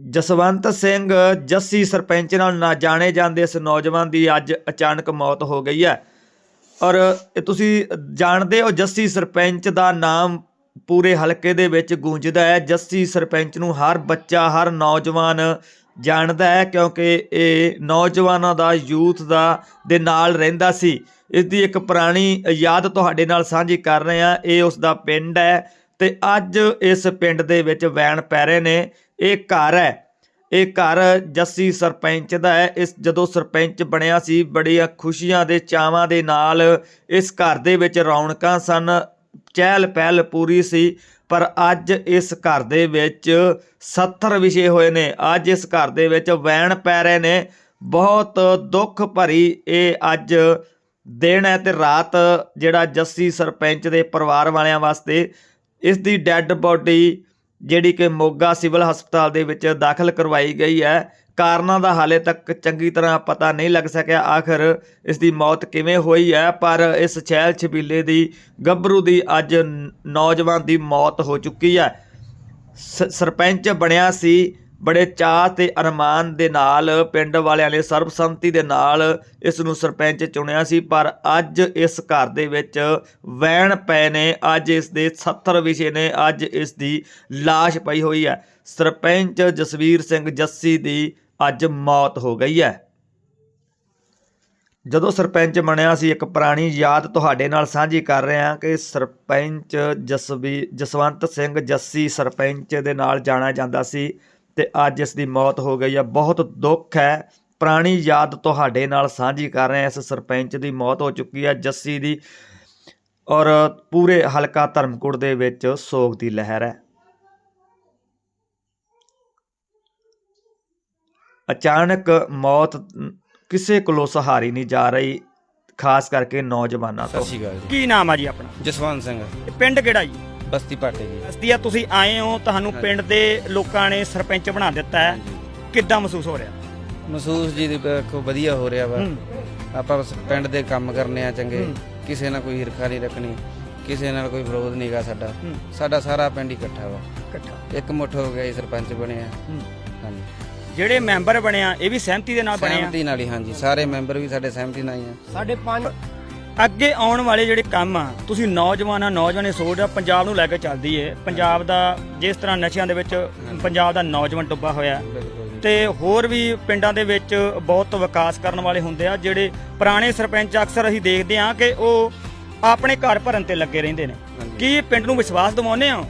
ਜਸਵੰਤ ਸਿੰਘ ਜੱਸੀ ਸਰਪੰਚ ਨਾਲ ਨਾ ਜਾਣੇ ਜਾਂਦੇ ਇਸ ਨੌਜਵਾਨ ਦੀ ਅੱਜ ਅਚਾਨਕ ਮੌਤ ਹੋ ਗਈ ਹੈ। ਔਰ ਇਹ ਤੁਸੀਂ ਜਾਣਦੇ ਹੋ ਜੱਸੀ ਸਰਪੰਚ ਦਾ ਨਾਮ ਪੂਰੇ ਹਲਕੇ ਦੇ ਵਿੱਚ ਗੂੰਜਦਾ ਹੈ। ਜੱਸੀ ਸਰਪੰਚ ਨੂੰ ਹਰ ਬੱਚਾ, ਹਰ ਨੌਜਵਾਨ ਜਾਣਦਾ ਹੈ ਕਿਉਂਕਿ ਇਹ ਨੌਜਵਾਨਾਂ ਦਾ, ਯੂਥ ਦਾ, ਦੇ ਨਾਲ ਰਹਿੰਦਾ ਸੀ। ਇਸ ਦੀ ਇੱਕ ਪੁਰਾਣੀ ਯਾਦ ਤੁਹਾਡੇ ਨਾਲ ਸਾਂਝੀ ਕਰ ਰਹੇ ਹਾਂ। ਇਹ ਉਸ ਦਾ ਪਿੰਡ ਹੈ ਤੇ ਅੱਜ ਇਸ ਪਿੰਡ ਦੇ ਵਿੱਚ ਵੈਣ ਪੈ ਰਹੇ ਨੇ। ਇਹ ਘਰ ਹੈ। ਇਹ ਘਰ ਜੱਸੀ ਸਰਪੰਚ ਦਾ ਹੈ। ਇਸ ਜਦੋਂ ਸਰਪੰਚ ਬਣਿਆ ਸੀ, ਬੜੀਆਂ ਖੁਸ਼ੀਆਂ ਦੇ ਚਾਵਾਂ ਦੇ ਨਾਲ ਇਸ ਘਰ ਦੇ ਵਿੱਚ ਰੌਣਕਾਂ ਸਨ। ਚਹਿਲ ਪਹਿਲ ਪੂਰੀ ਸੀ, ਪਰ ਅੱਜ ਇਸ ਘਰ ਦੇ ਵਿੱਚ 70 ਵਿਸ਼ੇ ਹੋਏ ਨੇ। ਅੱਜ ਇਸ ਘਰ ਦੇ ਵਿੱਚ ਵੈਣ ਪੈ ਰਹੇ ਨੇ। ਬਹੁਤ ਦੁੱਖ ਭਰੀ ਇਹ ਅੱਜ ਦਿਨ ਹੈ ਤੇ ਰਾਤ ਜਿਹੜਾ ਜੱਸੀ ਸਰਪੰਚ ਦੇ ਪਰਿਵਾਰ ਵਾਲਿਆਂ ਵਾਸਤੇ ਇਸ ਦੀ ਡੈੱਡ ਬੋਡੀ ਜਿਹੜੀ ਕਿ ਮੋਗਾ ਸਿਵਲ ਹਸਪਤਾਲ ਦੇ ਵਿੱਚ ਦਾਖਲ ਕਰਵਾਈ ਗਈ ਹੈ। ਕਾਰਨਾਂ ਦਾ ਹਾਲੇ ਤੱਕ ਚੰਗੀ ਤਰ੍ਹਾਂ ਪਤਾ ਨਹੀਂ ਲੱਗ ਸਕਿਆ। ਆਖਰ ਇਸ ਦੀ ਮੌਤ ਕਿਵੇਂ ਹੋਈ ਹੈ? ਪਰ ਇਸ ਛੈਲ ਛਬੀਲੇ ਦੀ, ਗੱਭਰੂ ਦੀ ਅੱਜ ਨੌਜਵਾਨ ਦੀ ਮੌਤ ਹੋ ਚੁੱਕੀ ਹੈ। ਸਰਪੰਚ ਬਣਿਆ ਸੀ ਬੜੇ ਚਾਹ ਤੇ ਅਰਮਾਨ ਦੇ ਨਾਲ ਪਿੰਡ ਵਾਲਿਆਂ ਨੇ ਸਰਬਸੰਮਤੀ ਦੇ ਨਾਲ ਇਸ ਨੂੰ ਸਰਪੰਚ ਚੁਣਿਆ ਸੀ, ਪਰ ਅੱਜ ਇਸ ਘਰ ਦੇ ਵਿੱਚ ਵਹਿਣ ਪਏ ਨੇ, ਅੱਜ ਇਸ ਦੇ 70 ਵਿਸ਼ੇ ਨੇ, ਅੱਜ ਇਸ ਦੀ লাশ ਪਈ ਹੋਈ ਹੈ। ਸਰਪੰਚ ਜਸਵੀਰ ਸਿੰਘ ਜੱਸੀ ਦੀ ਅੱਜ ਮੌਤ ਹੋ ਗਈ ਹੈ। ਜਦੋਂ ਸਰਪੰਚ ਬਣਿਆ ਸੀ, ਇੱਕ ਪੁਰਾਣੀ ਯਾਦ ਤੁਹਾਡੇ ਨਾਲ ਸਾਂਝੀ ਕਰ ਰਹੇ ਹਾਂ ਕਿ ਸਰਪੰਚ ਜਸਵੀ ਜਸਵੰਤ ਸਿੰਘ ਜੱਸੀ ਸਰਪੰਚ ਦੇ ਨਾਲ ਜਾਣਾ ਜਾਂਦਾ ਸੀ। ਤੇ ਅੱਜ ਇਸ ਦੀ ਮੌਤ ਹੋ ਗਈ ਹੈ ਬਹੁਤ ਦੁੱਖ ਹੈ। ਪੁਰਾਣੀ ਯਾਦ ਤੁਹਾਡੇ ਨਾਲ ਸਾਂਝੀ ਕਰ ਰਹੇ ਹਾਂ। ਇਸ ਸਰਪੰਚ ਦੀ ਮੌਤ ਹੋ ਚੁੱਕੀ ਹੈ ਜੱਸੀ ਦੀ ਔਰ ਪੂਰੇ ਹਲਕਾ ਧਰਮਕੋਟ ਦੇ ਵਿੱਚ ਸੋਗ ਦੀ ਲਹਿਰ ਹੈ। ਅਚਾਨਕ ਮੌਤ ਕਿਸੇ ਕੋਲੋਂ ਸਹਾਰੀ ਨਹੀਂ ਜਾ ਰਹੀ ਖਾਸ ਕਰਕੇ ਨੌਜਵਾਨਾਂ ਸਤਿ ਤੋਂ ਸ਼੍ਰੀ ਅਕਾਲ ਜੀ। ਕੀ ਨਾਮ ਆ ਜੀ ਆਪਣਾ? ਜਸਵੰਤ ਸਿੰਘ। ਪਿੰਡ ਕਿਹੜਾ ਜੀ? ਬਸਤੀ ਪਾਟੇ ਜੀ ਅਸਤੀਆ ਤੁਸੀਂ ਆਏ ਹੋ ਤੁਹਾਨੂੰ ਪਿੰਡ ਦੇ ਲੋਕਾਂ ਨੇ ਸਰਪੰਚ ਬਣਾ ਦਿੱਤਾ ਹੈ। ਕਿੱਦਾਂ ਮਹਿਸੂਸ ਹੋ ਰਿਹਾ? ਮਹਿਸੂਸ ਜੀ ਦੇਖੋ ਵਧੀਆ ਹੋ ਰਿਹਾ ਵਾ। ਆਪਾਂ ਬਸ ਪਿੰਡ ਦੇ ਕੰਮ ਕਰਨੇ ਆ ਚੰਗੇ। ਕਿਸੇ ਨਾਲ ਕੋਈ ਹਿਰਖਾ ਨਹੀਂ ਰੱਖਣੀ। ਕਿਸੇ ਨਾਲ ਕੋਈ ਵਿਰੋਧ ਨਹੀਂਗਾ ਸਾਡਾ। ਸਾਡਾ ਸਾਰਾ ਪਿੰਡ ਇਕੱਠਾ ਵਾ। ਇਕੱਠਾ। ਇੱਕ ਮੁੱਠ ਹੋ ਗਿਆ ਜੀ ਸਰਪੰਚ ਬਣਿਆ। ਹਾਂਜੀ। ਜਿਹੜੇ ਮੈਂਬਰ ਬਣਿਆ ਇਹ ਵੀ ਸਹਿਮਤੀ ਦੇ ਨਾਲ ਬਣਿਆ ਸਹਿਮਤੀ ਨਾਲ ਹੀ ਹਾਂਜੀ। ਸਾਰੇ ਮੈਂਬਰ ਵੀ ਸਾਡੇ ਸਹਿਮਤੀ ਨਾਲ ਹੀ ਆ। ਸਾਡੇ ਪੰਜ ਅੱਗੇ ਆਉਣ ਵਾਲੇ ਜਿਹੜੇ ਕੰਮ ਆ ਤੁਸੀਂ ਨੌਜਵਾਨਾਂ ਨੌਜਵਾਨੇ ਸੋਚ ਆ ਪੰਜਾਬ ਨੂੰ ਲੈ ਕੇ ਚੱਲਦੀ ਏ। ਪੰਜਾਬ ਦਾ ਜਿਸ ਤਰ੍ਹਾਂ ਨਸ਼ਿਆਂ ਦੇ ਵਿੱਚ ਪੰਜਾਬ ਦਾ ਨੌਜਵਾਨ ਡੁੱਬਾ ਹੋਇਆ। ਤੇ ਹੋਰ ਵੀ ਪਿੰਡਾਂ ਦੇ ਵਿੱਚ ਬਹੁਤ ਵਿਕਾਸ ਕਰਨ ਵਾਲੇ ਹੁੰਦੇ ਆ ਜਿਹੜੇ ਪੁਰਾਣੇ ਸਰਪੰਚ ਅਕਸਰ ਅਸੀਂ ਦੇਖਦੇ ਆ ਕਿ ਉਹ ਆਪਣੇ ਘਰ ਭਰਨ ਤੇ ਲੱਗੇ ਰਹਿੰਦੇ ਨੇ। ਕੀ ਪਿੰਡ ਨੂੰ ਵਿਸ਼ਵਾਸ ਦਿਵਾਉਂਦੇ ਆ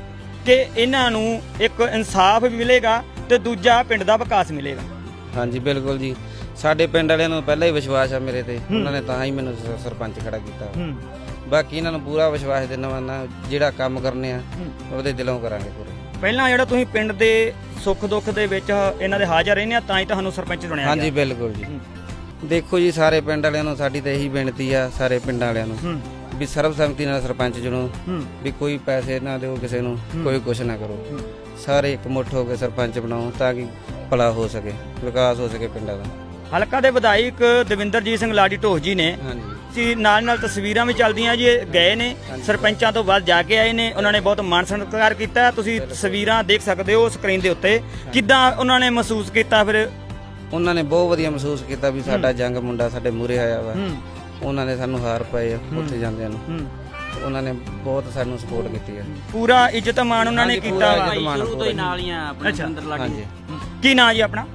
ਕਿ ਇਹਨਾਂ ਨੂੰ ਇੱਕ ਇਨਸਾਫ ਵੀ ਮਿਲੇਗਾ ਤੇ ਦੂਜਾ ਪਿੰਡ ਦਾ ਵਿਕਾਸ ਮਿਲੇਗਾ? ਹਾਂਜੀ ਬਿਲਕੁਲ ਜੀ। ਸਾਡੇ ਪਿੰਡ ਵਾਲਿਆਂ ਨੂੰ ਪਹਿਲਾਂ ਹੀ ਵਿਸ਼ਵਾਸ ਆ ਮੇਰੇ ਤੇ। ਉਹਨਾਂ ਨੇ ਤਾਂ ਹੀ ਮੈਨੂੰ ਸ- ਸਰਪੰਚ ਖੜਾ ਕੀਤਾ। ਹੂੰ। ਬਾਕੀ ਇਹਨਾਂ ਨੂੰ ਪੂਰਾ ਵਿਸ਼ਵਾਸ ਦੇਣਾ ਵਾ ਨਾ ਜਿਹੜਾ ਕੰਮ ਕਰਨੇ ਆ। ਉਹਦੇ ਦਿਲੋਂ ਕਰਾਂਗੇ ਪੂਰੇ। ਪਹਿਲਾਂ ਜਿਹੜਾ ਤੁਸੀਂ ਪਿੰਡ ਦੇ ਸੁੱਖ ਦੁੱਖ ਦੇ ਵਿੱਚ ਇਹਨਾਂ ਦੇ ਹਾਜ਼ਰ ਰਹਿੰਦੇ ਆ ਤਾਂ ਹੀ ਤੁਹਾਨੂੰ ਸਰਪੰਚ ਚੁਣਿਆ ਹਾਂਜੀ ਗਿਆ ਬਿਲਕੁਲ ਜੀ। ਹੂੰ। ਦੇਖੋ ਜੀ ਸਾਰੇ ਪਿੰਡ ਵਾਲਿਆਂ ਨੂੰ ਸਾਡੀ ਤਾਂ ਇਹੀ ਬੇਨਤੀ ਆ ਸਾਰੇ ਪਿੰਡਾਂ ਵਾਲਿਆਂ ਨੂੰ। ਹੂੰ। ਵੀ ਸਰਬਸੰਮਤੀ ਨਾਲ ਸਰਪੰਚ ਚੁਣੋ। ਹੂੰ। ਵੀ ਕੋਈ ਪੈਸੇ ਨਾ ਦਿਓ ਕਿਸੇ ਨੂੰ ਕੋਈ ਕੁਛ ਨਾ ਕਰੋ। ਸਾਰੇ ਇਕਮੁੱਠ ਹੋ ਕੇ ਸਰਪੰਚ ਬਣਾਓ ਤਾਂ ਕਿ ਭਲਾ ਹੋ ਸਕੇ ਵਿਕਾਸ ਹੋ ਸਕੇ ਪਿੰਡਾਂ ਦਾ। ਹਲਕਾ ਦੇ ਵਿਧਾਇਕ ਦਵਿੰਦਰਜੀਤ ਸਿੰਘ ਲਾਡੀ ਢੋਹ ਜੀ ਨੇ ਹਾਂਜੀ। ਸੀ ਨਾਲ ਨਾਲ ਤਸਵੀਰਾਂ ਵੀ ਚੱਲਦੀਆਂ ਜੀ ਇਹ ਗਏ ਨੇ ਸਰਪੰਚਾਂ ਤੋਂ ਬਾਅਦ ਜਾ ਕੇ ਆਏ ਨੇ ਉਹਨਾਂ ਨੇ ਬਹੁਤ ਮਾਣ ਸਤਿਕਾਰ ਕੀਤਾ। ਤੁਸੀਂ ਤਸਵੀਰਾਂ ਦੇਖ ਸਕਦੇ ਹੋ ਸਕਰੀਨ ਦੇ ਉੱਤੇ। ਕਿੱਦਾਂ ਉਹਨਾਂ ਨੇ ਮਹਿਸੂਸ ਕੀਤਾ ਫਿਰ? ਉਹਨਾਂ ਨੇ ਬਹੁਤ ਵਧੀਆ ਮਹਿਸੂਸ ਕੀਤਾ ਵੀ ਸਾਡਾ ਜੰਗ ਮੁੰਡਾ ਸਾਡੇ ਮੂਰੇ ਆਇਆ ਵਾ। ਹੂੰ। ਉਹਨਾਂ ਨੇ ਸਾਨੂੰ ਹਾਰ ਪਾਏ ਆ ਉੱਥੇ ਜਾਂਦਿਆਂ ਨੂੰ। ਹੂੰ। ਉਹਨਾਂ ਨੇ ਬਹੁਤ ਸਾਨੂੰ ਸਪੋਰਟ ਕੀਤੀ ਹੈ। ਪੂਰਾ ਇੱਜ਼ਤ ਮਾਣ ਉਹਨਾਂ ਨੇ ਹਾਂਜੀ, ਕੀਤਾ ਪੂਰਾ ਵਾ। ਇੱਜ਼ਤ ਮਾਣ ਸ਼ੁਰੂ ਤੋਂ ਹੀ ਨਾਲ ਹੀ ਆ ਆਪਣੇ ਅੱਛਾ। ਸੁੰਦਰ ਲਾਡੀ ਹਾਂਜੀ। ਕੀ ਨਾਂ ਜੀ ਆਪਣਾ?